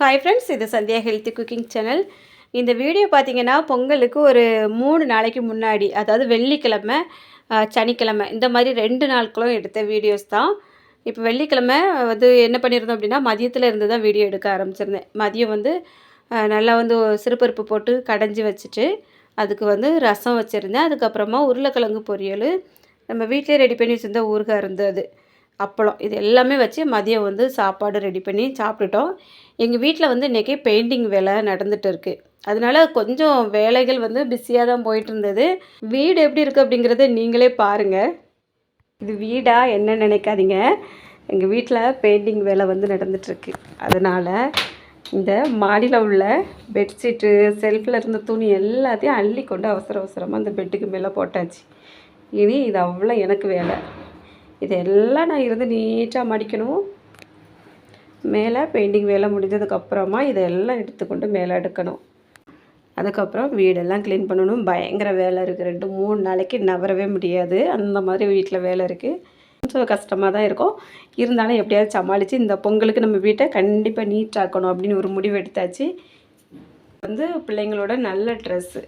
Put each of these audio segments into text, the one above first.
Hi friends இது Sandhya healthy cooking channel இந்த video பார்த்தீங்கன்னா பொங்கலுக்கு ஒரு மூணு நாளைக்கு முன்னாடி அதாவது வெள்ளிக்கிழமை சனிக்கிழமை இந்த மாதிரி ரெண்டு நாட்களும் எடுத்த வீடியோஸ் தான். இப்போ வெள்ளிக்கிழமை வந்து என்ன பண்ணியிருந்தோம் அப்படின்னா மதியத்தில் இருந்து தான் வீடியோ எடுக்க ஆரம்பிச்சிருந்தேன். மதியம் வந்து நல்லா வந்து சிறுபருப்பு போட்டு கடைஞ்சி வச்சுட்டு அதுக்கு வந்து ரசம் வச்சுருந்தேன். அதுக்கப்புறமா உருளைக்கிழங்கு பொரியல் நம்ம வீட்டிலே ரெடி பண்ணி வச்சுருந்த ஊறுகாய் இருந்தது அப்பளம் இது எல்லாமே வச்சு மதியம் வந்து சாப்பாடு ரெடி பண்ணி சாப்பிட்டுட்டோம். எங்கள் வீட்டில் வந்து இன்றைக்கி பெயிண்டிங் வேலை நடந்துட்டு இருக்கு. அதனால கொஞ்சம் வேலைகள் வந்து பிஸியாக தான் போயிட்டு இருந்தது. வீடு எப்படி இருக்குது அப்படிங்கிறத நீங்களே பாருங்கள் இது வீடா என்ன நினைக்காதீங்க. எங்கள் வீட்டில் பெயிண்டிங் வேலை வந்து நடந்துட்டுருக்கு அதனால் இந்த மாடியில் உள்ள பெட்ஷீட்டு செல்ஃபில் இருந்த துணி எல்லாத்தையும் அள்ளி கொண்டு அவசர அவசரமாக அந்த பெட்டுக்கு மேலே போட்டாச்சு. இனி இது அவ்வளோ எனக்கு வேலை. இதெல்லாம் நான் இருந்து நீட்டாக மடிக்கணும். மேலே பெயிண்டிங் வேலை முடிஞ்சதுக்கப்புறமா இதெல்லாம் எடுத்துக்கொண்டு மேலே எடுக்கணும் அதுக்கப்புறம் வீடெல்லாம் க்ளீன் பண்ணணும். பயங்கர வேலை இருக்குது ரெண்டு மூணு நாளைக்கு நவரவே முடியாது. அந்த மாதிரி வீட்டில் வேலை இருக்குது கொஞ்சம் கஷ்டமாக தான் இருக்கும். இருந்தாலும் எப்படியாவது சமாளித்து இந்த பொங்கலுக்கு நம்ம வீட்டை கண்டிப்பாக நீட்டாக்கணும் அப்படின்னு ஒரு முடிவு எடுத்தாச்சு. வந்து பிள்ளைங்களோட நல்ல ட்ரெஸ்ஸு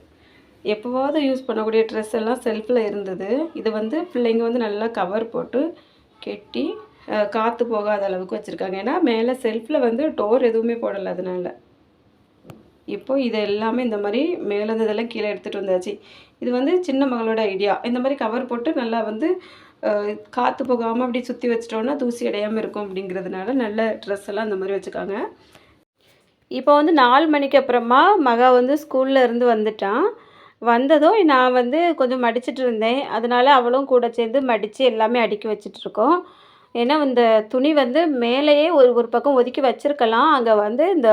எப்போவாவது யூஸ் பண்ணக்கூடிய ட்ரெஸ் எல்லாம் செல்ஃபில் இருந்தது. இது வந்து பிள்ளைங்க வந்து நல்லா கவர் போட்டு கெட்டி காற்று போகாத அளவுக்கு வச்சுருக்காங்க. ஏன்னா மேலே செல்ஃபில் வந்து டோர் எதுவுமே போடலை அதனால். இப்போது இது எல்லாமே இந்த மாதிரி மேலே இருந்ததெல்லாம் கீழே எடுத்துகிட்டு வந்தாச்சு. இது வந்து சின்ன மகளோட ஐடியா இந்த மாதிரி கவர் போட்டு நல்லா வந்து காற்று போகாமல் அப்படி சுற்றி வச்சிட்டோன்னா தூசி அடையாமல் இருக்கும் அப்படிங்கிறதுனால நல்ல ட்ரெஸ் எல்லாம் இந்த மாதிரி வச்சுருக்காங்க இப்போ வந்து நாலு மணிக்கு அப்புறமா மகா வந்து ஸ்கூலில் இருந்து வந்துட்டான். வந்ததும் நான் வந்து கொஞ்சம் மடிச்சிட்டு இருந்தேன். அதனால அவளும் கூட சேர்ந்து மடித்து எல்லாமே அடுக்கி வச்சுட்ருக்கோம் ஏன்னா இந்த துணி வந்து மேலேயே ஒரு ஒரு பக்கம் ஒதுக்கி வச்சிருக்கலாம். அங்கே வந்து இந்த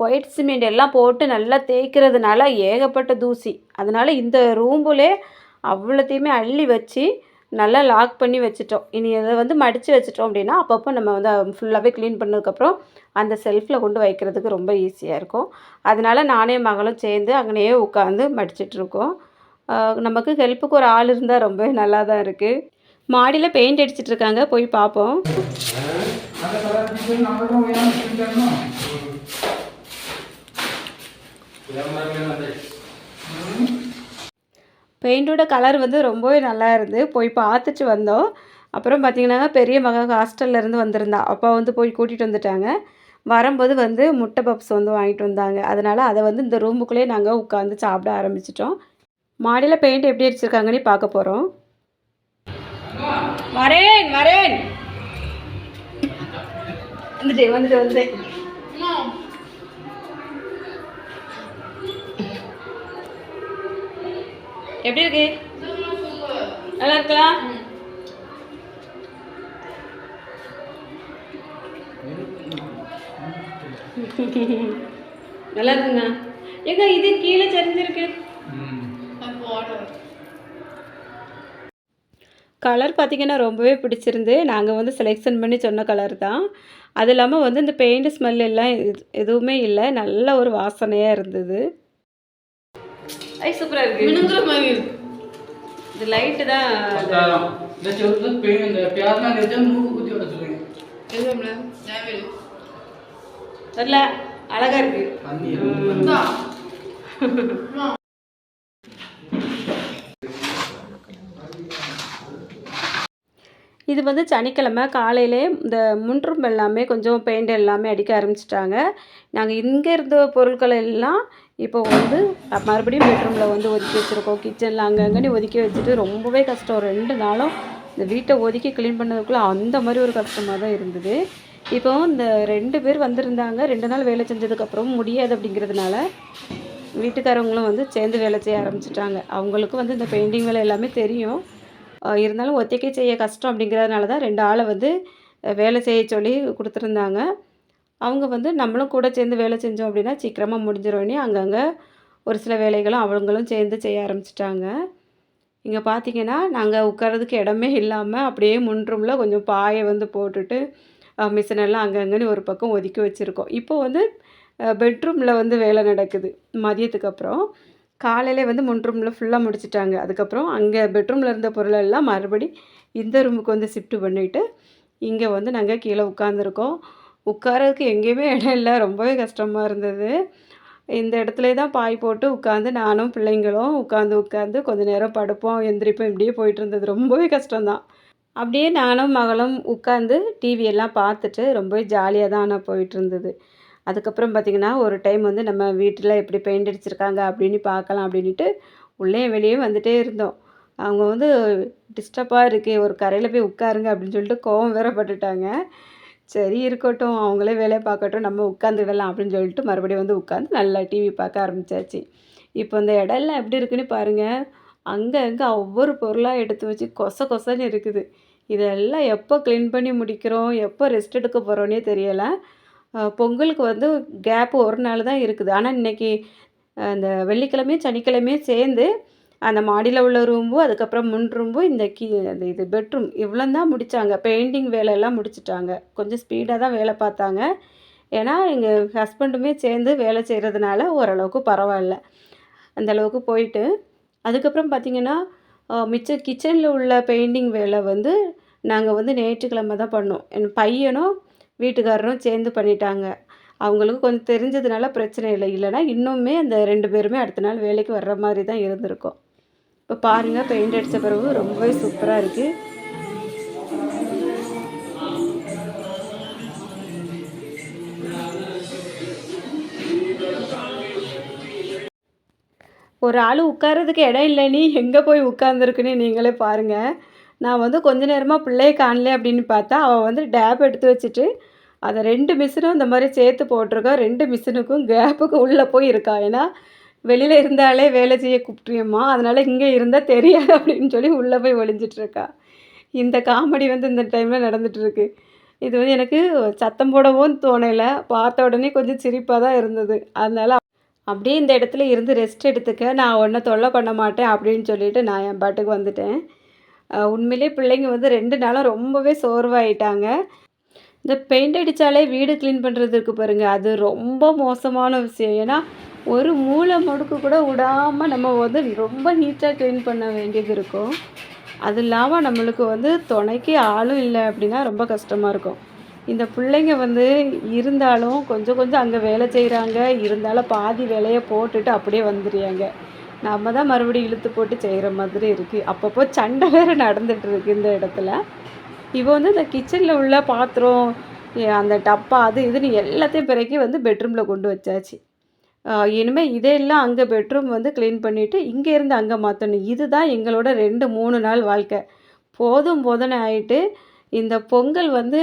ஒயிட் சிமெண்ட் எல்லாம் போட்டு நல்லா தேய்க்கிறதுனால ஏகப்பட்ட தூசி. அதனால் இந்த ரூம்புலே அவ்வளோத்தையுமே அள்ளி வச்சு நல்லா லாக் பண்ணி வச்சுட்டோம். இனி அதை வந்து மடித்து வச்சிட்டோம் அப்படின்னா அப்பப்போ நம்ம வந்து ஃபுல்லாகவே க்ளீன் பண்ணதுக்கப்புறம் அந்த செல்ஃபில் கொண்டு வைக்கிறதுக்கு ரொம்ப ஈஸியாக இருக்கும். அதனால நானே மகளும் சேர்ந்து அங்கேயே உட்காந்து மடிச்சிட்ருக்கோம் நமக்கு ஹெல்ப்புக்கு ஒரு ஆள் இருந்தால் ரொம்பவே நல்லா தான் இருக்குது மாடியில் பெயிண்ட் அடிச்சிட்டு இருக்காங்க. போய் பார்ப்போம் பெயிண்டோட கலர் வந்து ரொம்பவே நல்லா இருந்து போய் பார்த்துட்டு வந்தோம். அப்புறம் பார்த்திங்கன்னா பெரிய மக ஹாஸ்டல்ல இருந்து வந்திருந்தா. அப்பா வந்து போய் கூட்டிகிட்டு வந்துட்டாங்க. வரும்போது வந்து முட்டை பப்ஸ் வந்து வாங்கிட்டு வந்தாங்க. அதனால் அதை வந்து இந்த ரூமுக்குள்ளேயே நாங்கள் உட்காந்து சாப்பிட ஆரம்பிச்சிட்டோம். மாடியில் பெயிண்ட் எப்படி அடிச்சிருக்காங்கன்னு பார்க்க போகிறோம் வரேன் வரேன். வந்துட்டேன் வந்துட்டு வந்துட்டேன் எப்படி இருக்கு? நல்லா இருக்கலாம் நல்லா இருக்குங்க எங்க இது கீழே சரிஞ்சிருக்கு. கலர் பார்த்தீங்கன்னா ரொம்பவே பிடிச்சிருந்து நாங்கள் வந்து செலெக்ஷன் பண்ணி சொன்ன கலர் தான். அது இல்லாமல் வந்து இந்த பெயிண்ட் ஸ்மெல் எல்லாம் எது- எதுவுமே இல்லை. நல்ல ஒரு வாசனையாக இருந்தது. ஐ சூப்பராக இருக்கு. மினுங்குற மாதிரி இருக்கு. இது லைட்டு தான். பத்தாயிரம். இந்த செவத்துல பெயின் இந்த பியாத்னா வச்சா மூக்கு குத்தி விட சொல்லுங்க எதுவும்ல தேவையில்லை நல்ல அழகா இருக்கு தண்ணி இந்தா. இது வந்து சனிக்கிழமை காலையிலே இந்த முன்றும் எல்லாமே கொஞ்சம் பெயிண்ட் எல்லாமே அடிக்க ஆரம்பிச்சிட்டாங்க. நாங்கள் இங்கே இருந்த பொருட்கள் எல்லாம் இப்போ வந்து மறுபடியும் பெட்ரூமில் வந்து ஒதுக்கி வச்சுருக்கோம். கிச்சனில் அங்கங்கன்னு ஒதுக்கி வச்சுட்டு ரொம்பவே கஷ்டம். ரெண்டு நாளும் இந்த வீட்டை ஒதுக்கி க்ளீன் பண்ணதுக்குள்ளே அந்த மாதிரி ஒரு கஷ்டமாக தான் இருந்தது. இப்போ இந்த ரெண்டு பேர் வந்திருந்தாங்க. ரெண்டு நாள் வேலை செஞ்சதுக்கப்புறம் முடியாது அப்படிங்கிறதுனால வீட்டுக்காரவங்களும் வந்து சேர்ந்து வேலை செய்ய ஆரம்பிச்சிட்டாங்க. அவங்களுக்கும் வந்து இந்த பெயிண்டிங் வேலை எல்லாமே தெரியும். இருந்தாலும் ஒத்திக்கை செய்ய கஷ்டம் அப்படிங்கிறதுனால தான் ரெண்டு ஆளை வந்து வேலை செய்ய சொல்லி கொடுத்துருந்தாங்க. அவங்க வந்து நம்மளும் கூட சேர்ந்து வேலை செஞ்சோம் அப்படின்னா சீக்கிரமாக முடிஞ்சிரும்னே அங்கங்கே ஒரு சில வேலைகளும் அவங்களும் சேர்ந்து செய்ய ஆரம்பிச்சிட்டாங்க. இங்கே பார்த்தீங்கன்னா நாங்கள் உட்கார்றதுக்கு இடமே இல்லாமல் அப்படியே முன்ரூமில் கொஞ்சம் பாயை வந்து போட்டுட்டு மிஷினெல்லாம் அங்கங்கன்னு ஒரு பக்கம் ஒதுக்கி வச்சுருக்கோம். இப்போ வந்து பெட்ரூமில் வந்து வேலை நடக்குது. மதியத்துக்கு அப்புறம். காலையிலே வந்து முன் ரூமில் ஃபுல்லாக முடிச்சிட்டாங்க. அதுக்கப்புறம் அங்கே பெட்ரூமில் இருந்த பொருள் எல்லாம் மறுபடி இந்த ரூமுக்கு வந்து ஷிஃப்ட் பண்ணிவிட்டு இங்கே வந்து நாங்கள் கீழே உட்காந்துருக்கோம் உட்காரதுக்கு எங்கேயுமே இடம் இல்லை. ரொம்பவே கஷ்டமாக இருந்தது. இந்த இடத்துல தான் பாய் போட்டு உட்காந்து நானும் பிள்ளைங்களும் உட்காந்து உட்காந்து கொஞ்ச நேரம் படுப்போம் எந்திரிப்போம் இப்படியே போயிட்டு இருந்தது. ரொம்பவே கஷ்டம்தான். அப்படியே நானும் மகளும் உட்காந்து டிவியெல்லாம் பார்த்துட்டு ரொம்பவே ஜாலியாக தான் ஆனால் போயிட்டு இருந்தது. அதுக்கப்புறம் பார்த்திங்கன்னா ஒரு டைம் வந்து நம்ம வீட்டில் எப்படி பெயிண்ட் அடிச்சிருக்காங்க அப்படின்னு பார்க்கலாம் அப்படின்ட்டு உள்ளே வெளியே வந்துகிட்டே இருந்தோம். அவங்க வந்து டிஸ்டர்பாக இருக்குது ஒரு கரையில் போய் உட்காருங்க அப்படின்னு சொல்லிட்டு கோவம் வேற பட்டுட்டாங்க. சரி இருக்கட்டும் அவங்களே வேலையை பார்க்கட்டும் நம்ம உட்காந்து விடலாம் அப்படின்னு சொல்லிட்டு மறுபடியும் வந்து உட்காந்து நல்லா டிவி பார்க்க ஆரம்பித்தாச்சு இப்போ இந்த இடம்லாம் எப்படி இருக்குன்னு பாருங்கள் அங்கே அங்கே ஒவ்வொரு பொருளாக எடுத்து வச்சு கொச கொசன்னு இருக்குது. இதெல்லாம் எப்போ க்ளீன் பண்ணி முடிக்கிறோம்? எப்போ ரெஸ்ட் எடுக்க போகிறோன்னே தெரியலை. பொங்கலுக்கு வந்து கேப் ஒரு நாள் தான் இருக்குது. ஆனால் இன்னைக்கு அந்த வெள்ளிக்கிழமையும் சனிக்கிழமையும் சேர்ந்து அந்த மாடியில் உள்ள ரூம்பும் அதுக்கப்புறம் முன் ரூம்பும் இந்த கீ அந்த இது பெட்ரூம் இவ்வளோ தான் முடித்தாங்க பெயிண்டிங் வேலையெல்லாம் முடிச்சிட்டாங்க. கொஞ்சம் ஸ்பீடாக தான் வேலை பார்த்தாங்க. ஏன்னா எங்கள் ஹஸ்பண்டுமே சேர்ந்து வேலை செய்கிறதுனால ஓரளவுக்கு பரவாயில்ல. அந்த அளவுக்கு போயிட்டு அதுக்கப்புறம் பார்த்திங்கன்னா மிச்ச கிச்சனில் உள்ள பெயிண்டிங் வேலை வந்து நாங்கள் வந்து ஞாயிற்றுக்கிழமை தான் பண்ணோம். என் பையனும் வீட்டுக்காரரும் சேர்ந்து பண்ணிட்டாங்க. அவங்களுக்கு கொஞ்சம் தெரிஞ்சதுனால பிரச்சனை இல்லை. இல்லைன்னா இன்னுமே அந்த ரெண்டு பேருமே அடுத்த நாள் வேலைக்கு வர்ற மாதிரி தான் இருந்திருக்கும். இப்போ பாருங்கள் பெயிண்ட் அடித்த பிறகு ரொம்பவே சூப்பராக இருக்குது ஒரு ஆள் உட்கார்றதுக்கு இடம் இல்லை நீ எங்கே போய் உட்காந்துருக்குன்னு நீங்களே பாருங்கள் நான் வந்து கொஞ்ச நேரமாக பிள்ளையை காணல அப்படின்னு பார்த்தா அவள் வந்து டேப் எடுத்து வச்சுட்டு அதை ரெண்டு மிஷினும் இந்த மாதிரி சேர்த்து போட்டிருக்கா. ரெண்டு மிஷினுக்கும் கேப்புக்கு உள்ளே போய் இருக்கா? ஏன்னா வெளியில் இருந்தாலே வேலை செய்ய கூப்பிட்றியம்மா அதனால் இங்கே இருந்தால் தெரியாது அப்படின்னு சொல்லி உள்ளே போய் ஒளிஞ்சிட்ருக்கா இந்த காமெடி வந்து இந்த டைமில் நடந்துகிட்ருக்கு இது வந்து எனக்கு சத்தம் போடவும் தோணலை. பார்த்த உடனே கொஞ்சம் சிரிப்பாக தான் இருந்தது. அதனால் அப்படியே இந்த இடத்துல இருந்து ரெஸ்ட் எடுத்துக்க. நான் ஒன்றும் தொல்லை பண்ண மாட்டேன் அப்படின்னு சொல்லிட்டு நான் என் பாட்டுக்கு வந்துட்டேன். உண்மையிலே பிள்ளைங்க வந்து ரெண்டு நாளாக ரொம்பவே சோர்வாயிட்டாங்க. இந்த பெயிண்ட் அடித்தாலே வீடு க்ளீன் பண்ணுறதுக்கு பாருங்கள் அது ரொம்ப மோசமான விஷயம். ஏன்னா ஒரு மூளை முடுக்கு கூட விடாமல் நம்ம வந்து ரொம்ப நீட்டாக க்ளீன் பண்ண வேண்டியது இருக்கும். அது இல்லாமல் நம்மளுக்கு வந்து துணைக்கு ஆளும் இல்லை அப்படின்னா ரொம்ப கஷ்டமாக இருக்கும். இந்த பிள்ளைங்க வந்து இருந்தாலும் கொஞ்சம் கொஞ்சம் அங்கே வேலை செய்கிறாங்க இருந்தாலும் பாதி வேலையை போட்டுட்டு அப்படியே வந்துடுறாங்க. நம்ம தான் மறுபடியும் இழுத்து போட்டு செய்கிற மாதிரி இருக்குது அப்பப்போ சண்டை வேறு நடந்துட்டு இருக்கு இந்த இடத்துல. இப்போ வந்து இந்த கிச்சனில் உள்ள பாத்திரம் அந்த டப்பா அது இதுன்னு எல்லாத்தையும் பிறக்கி வந்து பெட்ரூமில் கொண்டு வச்சாச்சு. இனிமேல் இனிமே இதெல்லாம் அங்கே பெட்ரூம் வந்து க்ளீன் பண்ணிவிட்டு இங்கேருந்து அங்கே மாற்றணும் இதுதான் எங்களோட ரெண்டு மூணு நாள் வாழ்க்கை. போதும் போதனை ஆகிட்டு இந்த பொங்கல் வந்து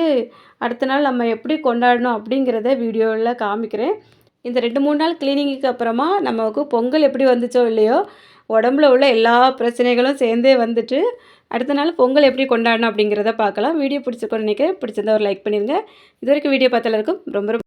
அடுத்த நாள் நம்ம எப்படி கொண்டாடணும் அப்படிங்கிறத வீடியோவில் காமிக்கிறேன். இந்த ரெண்டு மூணு நாள் க்ளீனிங்குக்கு அப்புறமா நமக்கு பொங்கல் எப்படி வந்துச்சோ இல்லையோ உடம்புல உள்ள எல்லா பிரச்சனைகளும் சேர்ந்தே வந்துட்டு அடுத்த நாள் பொங்கல் எப்படி கொண்டாடணும் அப்படிங்கிறத பார்க்கலாம். வீடியோ பிடிச்சிருக்கோன்னு நினைக்கிறேன். பிடிச்சிருந்தா ஒரு லைக் பண்ணிடுங்க இது வரைக்கும் வீடியோ பார்த்தால இருக்கும் ரொம்ப ரொம்ப